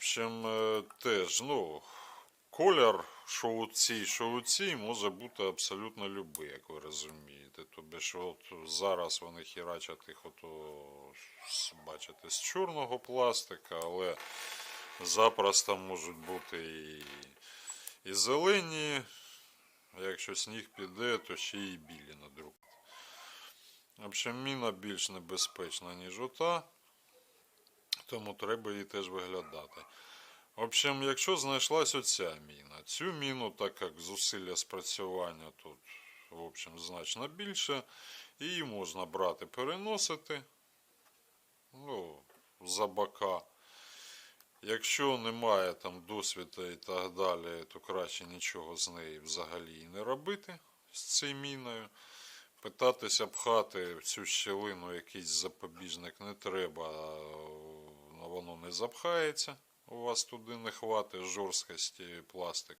общем, е, теж, ну, колір, що у цій, що у цій, може бути абсолютно любий, як ви розумієте. Тобто, що от зараз вони хірачать їх, ото, бачите, з чорного пластика, але запросто можуть бути і, і зелені. Якщо сніг піде, то ще й білі надрукати. В общем, міна більш небезпечна, ніж ота, тому треба її теж виглядати. В общем, якщо знайшлась оця міна, цю міну, так як зусилля спрацювання тут, в общем, значно більше, її можна брати, переносити ну, за бока. Якщо немає там досвіду і так далі, то краще нічого з нею взагалі і не робити з цією міною. Питатися пхати в цю щілину якийсь запобіжник не треба, не запхається. У вас туди не хватить жорсткості пластик.